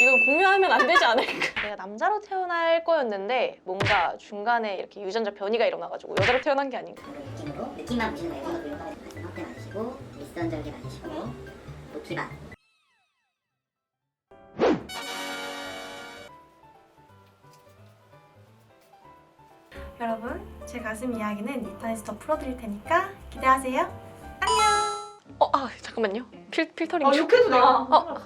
이건 공유하면 안 되지 않을까? 내가 남자로 태어날 거였는데 뭔가 중간에 이렇게 유전자 변이가 일어나가지고 여자로 태어난 게 아닌가. 느낌으로 느낌만 보시는 거예요. 이런 것도 이런 거 형태 많으시고 미스턴적이 많으시고 노키바 여러분, 제 가슴 이야기는 인터넷에 더 풀어드릴 테니까 기대하세요. 어, 아 잠깐만요. 필 필터링. 아 욕해도 돼. 어.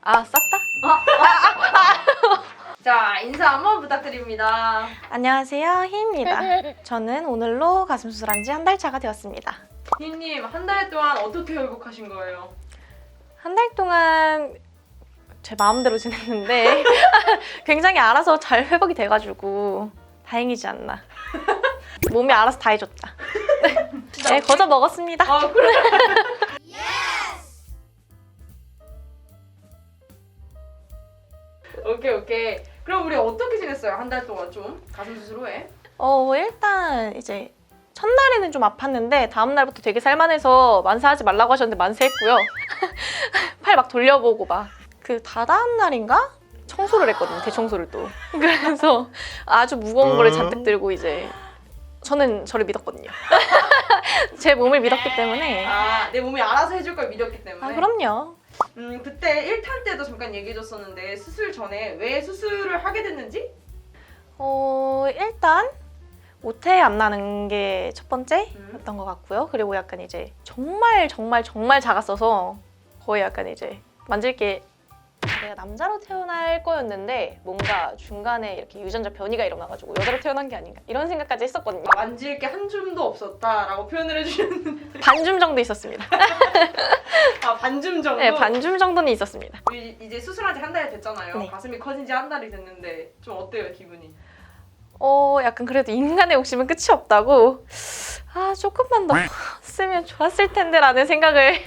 아 쌌다? 자 인사 한번 부탁드립니다. 안녕하세요, 희입니다. 저는 오늘로 가슴 수술한 지 한 달 차가 되었습니다. 희님 한 달 동안 어떻게 회복하신 거예요? 한 달 동안 제 마음대로 지냈는데 굉장히 알아서 잘 회복이 돼가지고 다행이지 않나. 몸이 알아서 다 해줬다. 네, 거저 먹었습니다. 아 그래. 오케이 오케이. 그럼 우리 어떻게 지냈어요? 한 달 동안 좀 가슴 수술 후에? 어, 일단 이제 첫날에는 좀 아팠는데 다음 날부터 되게 살만해서 만세하지 말라고 하셨는데 만세했고요. 팔 막 돌려보고 막 그 다다음 날인가 청소를 했거든요. 대청소를 또. 그래서 아주 무거운 거를 잔뜩 들고 이제 저는 저를 믿었거든요. 제 몸을 믿었기 때문에. 아 내 몸이 알아서 해줄 걸 믿었기 때문에. 아, 그럼요. 음 그때 1탄 때도 잠깐 얘기해줬었는데 수술 전에 왜 수술을 하게 됐는지? 어, 일단 오태 안 나는 게 첫 번째였던 음. 것 같고요. 그리고 약간 이제 정말 정말 정말 작았어서 거의 약간 이제 만질 게 내가 남자로 태어날 거였는데 뭔가 중간에 이렇게 유전자 변이가 일어나가지고 여자로 태어난 게 아닌가 이런 생각까지 했었거든요. 아, 만질 게 한 줌도 없었다라고 표현을 해주셨는데 반줌 정도 있었습니다. 아 반줌 정도? 네, 반줌 정도는 있었습니다. 우리 이제 수술한 지 한 달이 됐잖아요. 네. 가슴이 커진 지 한 달이 됐는데 좀 어때요 기분이? 어, 약간 그래도 인간의 욕심은 끝이 없다고. 아, 조금만 더 쓰면 좋았을 텐데라는 생각을.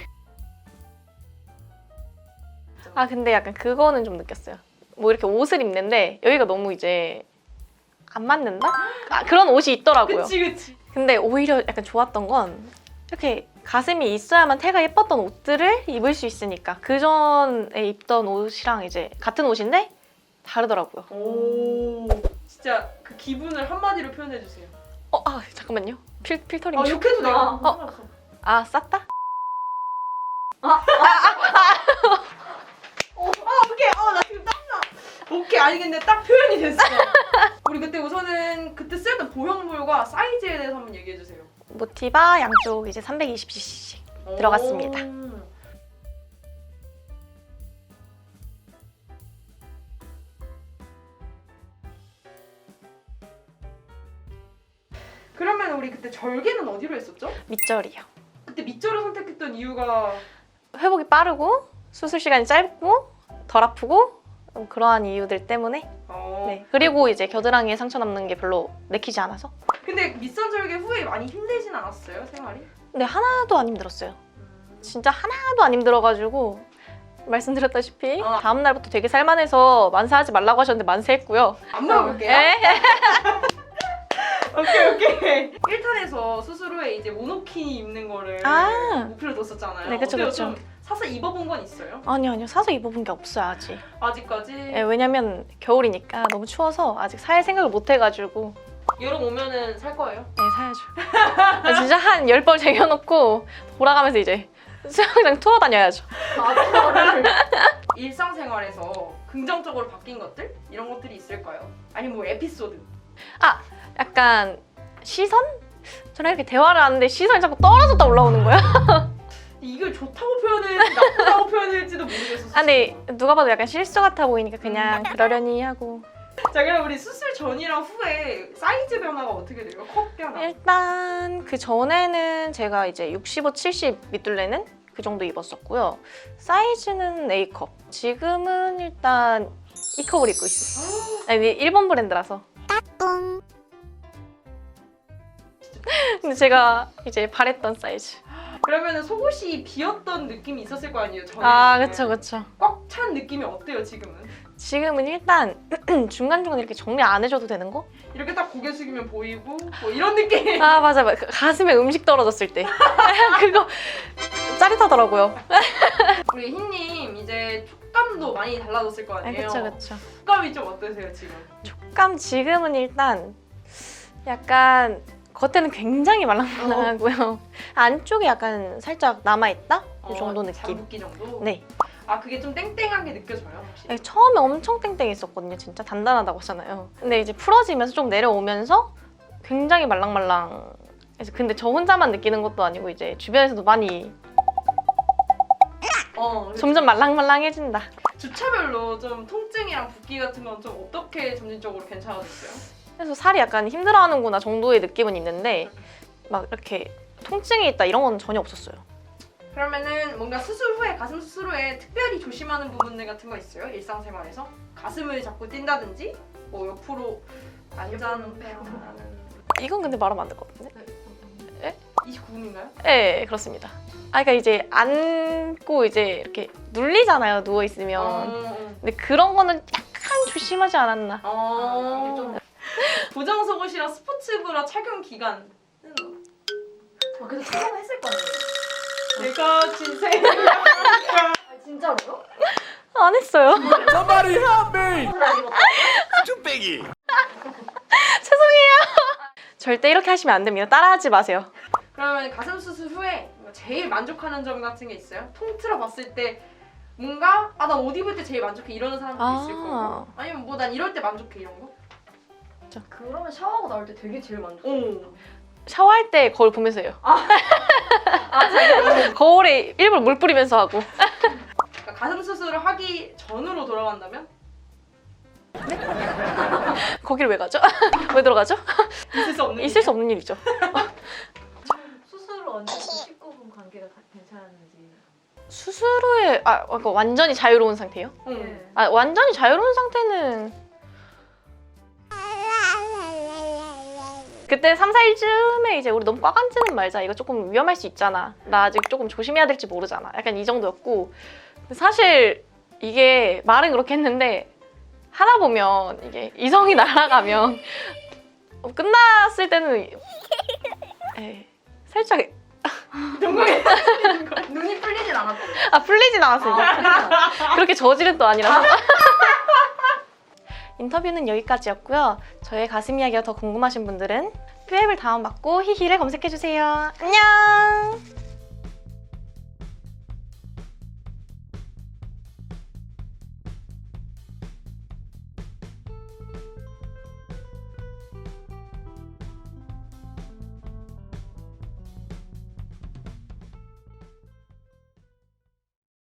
아, 근데 약간 그거는 좀 느꼈어요. 뭐 이렇게 옷을 입는데 여기가 너무 이제 안 맞는다? 아, 그런 옷이 있더라고요. 그치 그치. 근데 오히려 약간 좋았던 건 이렇게 가슴이 있어야만 태가 예뻤던 옷들을 입을 수 있으니까 그 전에 입던 옷이랑 이제 같은 옷인데 다르더라고요. 오 진짜 그 기분을 한마디로 표현해 주세요. 어, 아, 잠깐만요. 필, 필터링 아 좀. 욕해도 돼요. 어. 아, 쌌다? 오케이. 어나 지금 땀나. 오케이 근데 딱 표현이 됐어. 우리 그때 우선은 그때 쓰였던 보형물과 사이즈에 대해서 한번 얘기해 주세요. 모티바 양쪽 이제 320cc. 들어갔습니다. 오. 그러면 우리 그때 절개는 어디로 했었죠? 밑절이요. 그때 밑절을 선택했던 이유가 회복이 빠르고 수술 시간이 짧고 덜 아프고 음, 그러한 이유들 때문에 어. 네. 그리고 이제 겨드랑이에 상처 남는 게 별로 내키지 않아서 근데 밑선 절개 후에 많이 힘들진 않았어요 생활이? 근데 하나도 안 힘들었어요. 음. 진짜 하나도 안 힘들어가지고 말씀드렸다시피 어. 다음 날부터 되게 살만해서 만세하지 말라고 하셨는데 만세했고요. 안 물어볼게요. 네. 오케이 오케이. 1탄에서 수술 후에 이제 모노키니 입는 거를 아. 목표로 뒀었잖아요. 네, 그쵸? 그쵸. 좀 사서 입어본 건 있어요? 아니요 아니요 사서 입어본 게 없어요 아직. 아직까지? 네, 왜냐면 겨울이니까 너무 추워서 아직 살 생각을 못 해가지고 여름 오면은 살 거예요? 네 사야죠. 아, 진짜 한 열 벌 쟁여놓고 돌아가면서 이제 수영장 투어 다녀야죠. 일상생활에서 긍정적으로 바뀐 것들? 이런 것들이 있을까요? 아니면 뭐 에피소드? 약간 시선? 저랑 이렇게 대화를 하는데 시선이 자꾸 떨어졌다 올라오는 거야. 이걸 좋다고 표현할지 나쁘다고 표현할지도 모르겠어. 아, 근데 누가 봐도 약간 실수 같아 보이니까 그냥 그러려니 하고. 자 그럼 우리 수술 전이랑 후에 사이즈 변화가 어떻게 돼요? 컵 변화? 일단 그 전에는 제가 이제 65, 70 밑둘레는 그 정도 입었었고요. 사이즈는 A컵. 지금은 일단 E컵을 입고 있어요. 아니, 일본 브랜드라서. 근데 제가 이제 바랬던 사이즈. 그러면은 속옷이 비었던 느낌이 있었을 거 아니에요? 전에 아, 그쵸, 그쵸. 꽉찬 느낌이 어때요 지금은? 지금은 일단 중간중간 이렇게 정리 안 해줘도 되는 거? 이렇게 딱 고개 숙이면 보이고 뭐 이런 느낌. 아, 맞아. 맞아. 그 가슴에 음식 떨어졌을 때. 그거 짜릿하더라고요. 우리 흰님 이제 촉감도 많이 달라졌을 거 네, 아니에요. 그쵸 그쵸. 촉감이 좀 어떠세요 지금? 촉감 지금은 일단 약간 겉에는 굉장히 말랑말랑하고요. 안쪽에 약간 살짝 남아있다? 이 정도 어, 느낌. 잠붓기 정도? 네. 아 그게 좀 땡땡하게 느껴져요 혹시? 네, 처음에 엄청 땡땡했었거든요. 진짜 단단하다고 하잖아요. 근데 이제 풀어지면서 좀 내려오면서 굉장히 말랑말랑. 그래서 근데 저 혼자만 느끼는 것도 아니고 이제 주변에서도 많이 어. 점점 말랑말랑해진다. 주차별로 좀 통증이랑 붓기 같은 건 좀 어떻게 점진적으로 괜찮아졌어요? 그래서 살이 약간 힘들어하는구나 정도의 느낌은 있는데 막 이렇게 통증이 있다 이런 건 전혀 없었어요. 그러면은 뭔가 수술 후에 가슴 수술 후에 특별히 조심하는 부분들 같은 거 있어요? 일상생활에서 가슴을 자꾸 뛴다든지 뭐 옆으로 앉아는 하는 이건 근데 말하면 안 될 것 같은데? 29분인가요? 네, 그렇습니다. 아, 그러니까 이제 앉고 이제 이렇게 눌리잖아요, 누워 있으면. 어, 근데 그런 거는 약간 조심하지 않았나. 어. 이게 좀 부정 속옷이랑 스포츠 브라 착용 기간은 어, 그래서 촬영했을 거 아니에요? 내가 진생 아, 진짜로요? 안 했어요. Somebody help me! 안 입었어요? 쭈빼기! 죄송해요. 절대 이렇게 하시면 안 됩니다. 따라하지 마세요. 그러면 가슴 수술 후에 뭔가 제일 만족하는 점 같은 게 있어요? 통틀어 봤을 때 뭔가 아 나 옷 입을 때 제일 만족해 이러는 사람도 아. 있을 거고 아니면 뭐 난 이럴 때 만족해 이런 거? 그러면 샤워하고 나올 때 되게 제일 만족. 오. 샤워할 때 거울 보면서 해요. 거울에 일부러 물 뿌리면서 하고. 그러니까 가슴 수술을 하기 전으로 돌아간다면 거기를 왜 가죠? 왜 들어가죠? 있을 수 없는 있을 수 없는 일이죠. 수술 언제 19분 관계가 다 괜찮았는지. 수술 후에 아, 그러니까 완전히 자유로운 상태요? 응. 네. 아, 완전히 자유로운 상태는 그때 3, 4일쯤에 이제 우리 너무 꽉 앉지는 말자. 이거 조금 위험할 수 있잖아. 나 아직 조금 조심해야 될지 모르잖아. 약간 이 정도였고. 사실 이게 말은 그렇게 했는데 하다 보면 이게 이성이 날아가면 어, 끝났을 때는 에이, 살짝 영광의 눈이 풀리진 않았고. 아 풀리진 않았습니다. 그렇게 저질은 또 아니라서. 인터뷰는 여기까지였고요. 저의 가슴 이야기가 더 궁금하신 분들은 뷰앱을 다운받고 히히를 검색해주세요. 안녕!